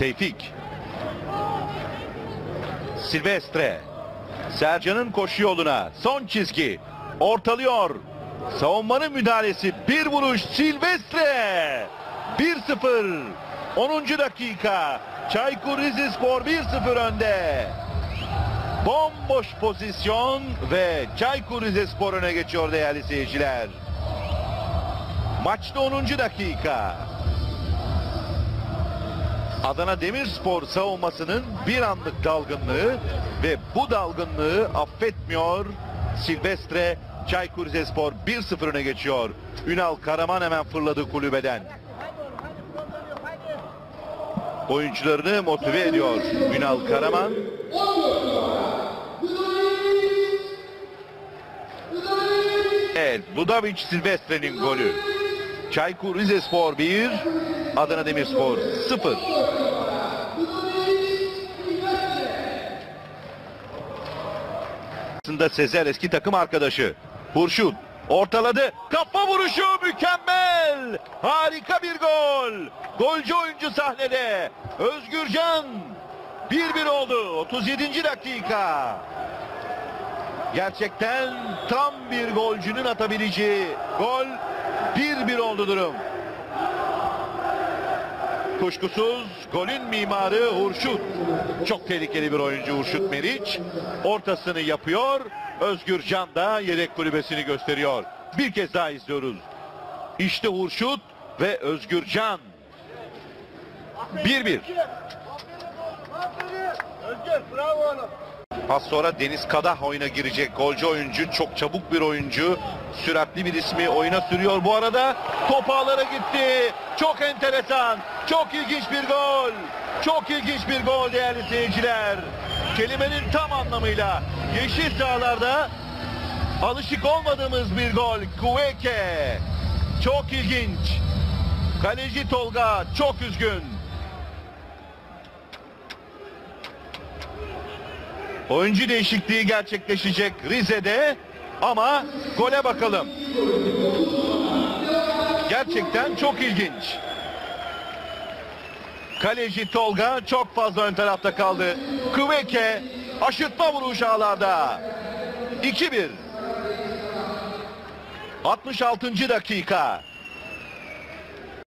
Tevfik. Silvestre. Sercan'ın koşu yoluna. Son çizgi. Ortalıyor. Savunmanın müdahalesi. Bir vuruş Silvestre. 1-0. 10. dakika. Çaykur Rizespor 1-0 önde. Bomboş pozisyon ve Çaykur Rizespor öne geçiyor değerli seyirciler. Maçta 10. dakika. Adana Demirspor savunmasının bir anlık dalgınlığı ve bu dalgınlığı affetmiyor. Silvestre Çaykur Rizespor 1-0 öne geçiyor. Ünal Karaman hemen fırladı kulübeden. Oyuncularını motive ediyor Ünal Karaman. Evet, Ludovic Silvestre'nin golü. Çaykur Rizespor 1, Adana Demirspor 0. Aslında Sezer eski takım arkadaşı. Hurşut ortaladı. Kafa vuruşu mükemmel. Harika bir gol. Golcü oyuncu sahnede. Özgürcan 1-1 oldu. 37. dakika. Gerçekten tam bir golcünün atabileceği gol 1-1 oldu durum. Kuşkusuz golün mimarı Hurşut. Çok tehlikeli bir oyuncu Hurşut Meriç. Ortasını yapıyor. Özgür Can da yedek kulübesini gösteriyor. Bir kez daha izliyoruz. İşte Hurşut ve Özgür Can. 1-1. Özgür bravo oğlum. Az sonra Deniz Kadah oyuna girecek. Golcü oyuncu, çok çabuk bir oyuncu. Süratli bir ismi oyuna sürüyor. Bu arada top ağlara gitti. Çok enteresan. Çok ilginç bir gol. Çok ilginç bir gol değerli seyirciler. Kelimenin tam anlamıyla yeşil sahalarda alışık olmadığımız bir gol. Kuveke. Çok ilginç. Kaleci Tolga çok üzgün. Oyuncu değişikliği gerçekleşecek Rize'de ama gole bakalım. Gerçekten çok ilginç. Kaleci Tolga çok fazla ön tarafta kaldı. Kıveke aşırtma vuruş ağlarda. 2-1. 66. dakika.